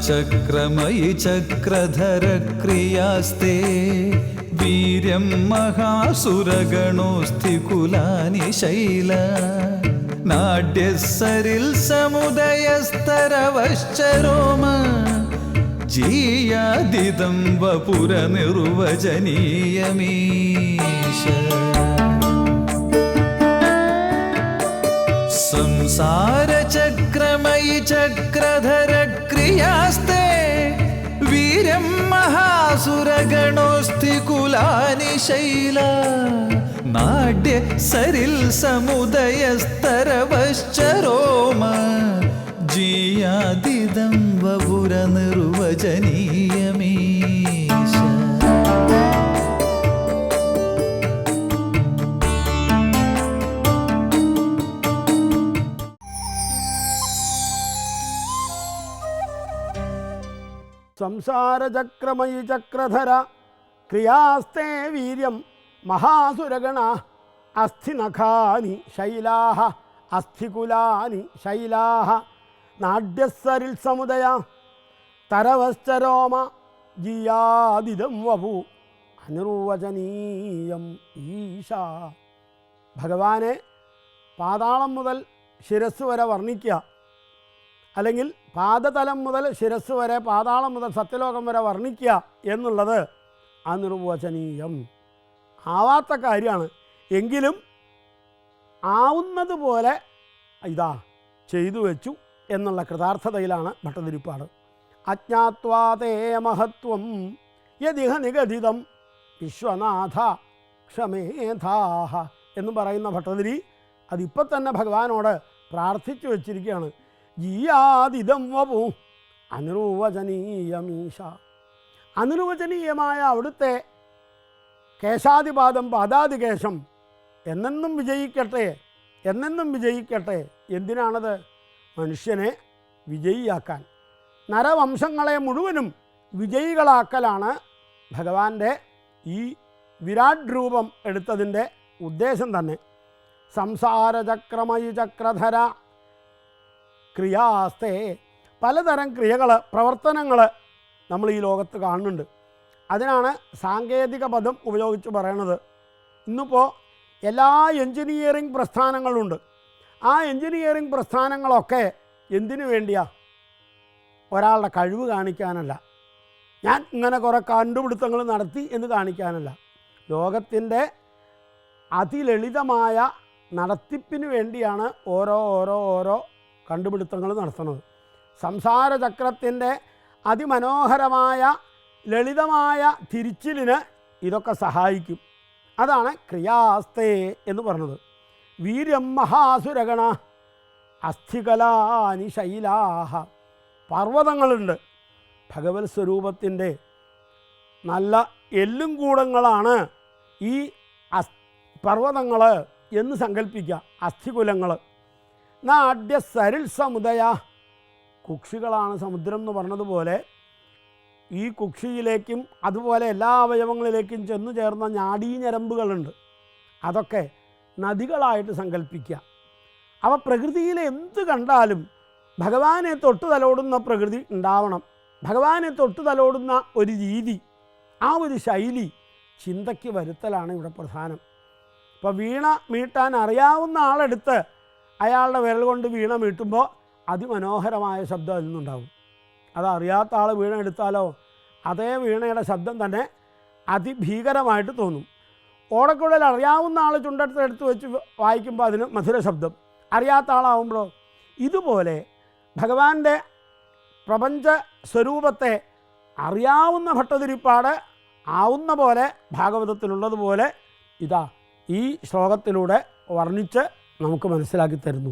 സംസാരചക്രമയി ചക്രധരക്രിയാസ്തേ. വീര്യം മഹാസുരഗണോസ്ഥികുലാനി ശൈല. നാട്യസരിൽ സമുദയസ്തരവശ്ചരോമ. ജീയാദിദം വപുര നിർവചനീയമീശ സംസാരചക്രമയി ചക്രധരക്രിയാസ്തേ. വീരം മഹാസുരഗണോസ്ഥികുലാനി ശൈല. നാട്യ സരിൽ സമുദയസ്തരവശ്ചരോമ. ജീയാദിദം വപുര നിർവചനീയമീശ സംസാരചക്രമയി ചക്രധര ക്രിയാസ്തേ വീര്യം മഹാസുരഗണ അസ്ഥിനഖാനി ശൈലാഹ അസ്ഥികുലാനി ശൈലാഹ നാഡ്യസരിൽ സമുദയ തരവശ്ചരോമ ജിയാദിതം വപു അനിർവചനീയം ഈശ. ഭഗവാനെ പാതാളം മുതൽ ശിരസ് വരെ വർണിക്കുക. അല്ലെങ്കിൽ പാദതലം മുതൽ ശിരസ് വരെ പാതാളം മുതൽ സത്യലോകം വരെ വർണിക്കുക എന്നുള്ളത് അനിർവചനീയം. ആവാത്ത കാര്യമാണ്. എങ്കിലും ആവുന്നത് പോലെ ഇതാ ചെയ്തു വെച്ചു എന്നുള്ള കൃതാർത്ഥതയിലാണ് ഭട്ടതിരിപ്പാട്. അജ്ഞാത്വാതേ മഹത്വം യതിഹ നിഗതിതം വിശ്വനാഥ ക്ഷമേധാഹ എന്ന് പറയുന്ന ഭട്ടതിരി അതിപ്പോൾ തന്നെ ഭഗവാനോട് പ്രാർത്ഥിച്ചു വച്ചിരിക്കുകയാണ്. ജീയാദിതം വപു. അനുർവചനീയമീശ. അനുർവചനീയമായ അവിടുത്തെ കേശാതിപാദം പാദാതികേശം എന്നെന്നും വിജയിക്കട്ടെ എന്നെന്നും വിജയിക്കട്ടെ എന്തിനാണത് മനുഷ്യനെ വിജയിയാക്കാൻ? നരവംശങ്ങളെ മുഴുവനും വിജയികളാക്കലാണ് ഭഗവാന്റെ ഈ വിരാട് രൂപം എടുത്തതിന്റെ ഉദ്ദേശം തന്നെ. സംസാരചക്രമയി ചക്രധര ക്രിയാസ്തേ. പലതരം ക്രിയകൾ പ്രവർത്തനങ്ങൾ നമ്മൾ ഈ ലോകത്ത് കാണുന്നുണ്ട്. അതിനാണ് സാങ്കേതിക പദം ഉപയോഗിച്ച് പറയണത്. ഇന്നിപ്പോൾ എല്ലാ എൻജിനീയറിംഗ് പ്രസ്ഥാനങ്ങളുണ്ട്. ആ എൻജിനീയറിംഗ് പ്രസ്ഥാനങ്ങളൊക്കെ എന്തിനു വേണ്ടിയാ? ഒരാളുടെ കഴിവ് കാണിക്കാനല്ല. ഞാൻ ഇങ്ങനെ കുറേ കണ്ടുപിടുത്തങ്ങൾ നടത്തി എന്ന് കാണിക്കാനല്ല. ലോകത്തിന്റെ അതിലളിതമായ നടത്തിപ്പിന് വേണ്ടിയാണ് ഓരോ ഓരോ ഓരോ കണ്ടുപിടുത്തങ്ങൾ നടത്തുന്നത്. സംസാരചക്രത്തിന്റെ അതിമനോഹരമായ ലളിതമായ തിരിച്ചിലിന് ഇതൊക്കെ സഹായിക്കും. അതാണ് ക്രിയാസ്തേ എന്ന് പറഞ്ഞത്. വീര്യം മഹാസുരഗണ അസ്ഥികലാനി ശൈലാഹ. പർവതങ്ങളുണ്ട്. ഭഗവത് സ്വരൂപത്തിന്റെ നല്ല എല്ലും കൂടങ്ങളാണ് ഈ അസ് പർവതങ്ങൾ എന്ന് സങ്കല്പിക്കുക. അസ്ഥികുലങ്ങൾ നാട്യ സരിൽ സമുദയ കുക്ഷികളാണ് സമുദ്രം എന്ന് പറഞ്ഞതുപോലെ ഈ കുക്ഷിയിലേക്കും അതുപോലെ എല്ലാ അവയവങ്ങളിലേക്കും ചെന്നു ചേർന്ന ഞാടീഞരമ്പുകളുണ്ട് അതൊക്കെ നദികളായിട്ട് സങ്കല്പിക്കുക അവ പ്രകൃതിയിലെ എന്ത് കണ്ടാലും ഭഗവാനെ തൊട്ട് തലോടുന്ന പ്രകൃതി ഉണ്ടാവണം. ഭഗവാനെ തൊട്ട് തലോടുന്ന ഒരു രീതി ആ ഒരു ശൈലി ചിന്തയ്ക്ക് വരുത്തലാണ് ഇവിടെ പ്രധാനം. ഇപ്പോൾ വീണ മീട്ടാൻ അറിയാവുന്ന ആളെടുത്ത് അയാളുടെ വിരൽ കൊണ്ട് വീണ വീട്ടുമ്പോൾ അതിമനോഹരമായ ശബ്ദം അതിൽ നിന്നുണ്ടാവും. അതറിയാത്ത ആൾ വീണ എടുത്താലോ അതേ വീണയുടെ ശബ്ദം തന്നെ അതിഭീകരമായിട്ട് തോന്നും. ഓടക്കുഴൽ അറിയാവുന്ന ആൾ ചുണ്ടടുത്ത് എടുത്ത് വെച്ച് വായിക്കുമ്പോൾ അതിന് മധുര ശബ്ദം. അറിയാത്ത ആളാവുമ്പോഴോ ഇതുപോലെ ഭഗവാന്റെ പ്രപഞ്ച സ്വരൂപത്തെ അറിയാവുന്ന ഭട്ടതിരിപ്പാട് ആവുന്ന പോലെ ഭാഗവതത്തിലുള്ളതുപോലെ ഇതാ ഈ ശ്ലോകത്തിലൂടെ വർണിച്ച് നമുക്ക് മനസ്സിലാക്കി തരുന്നു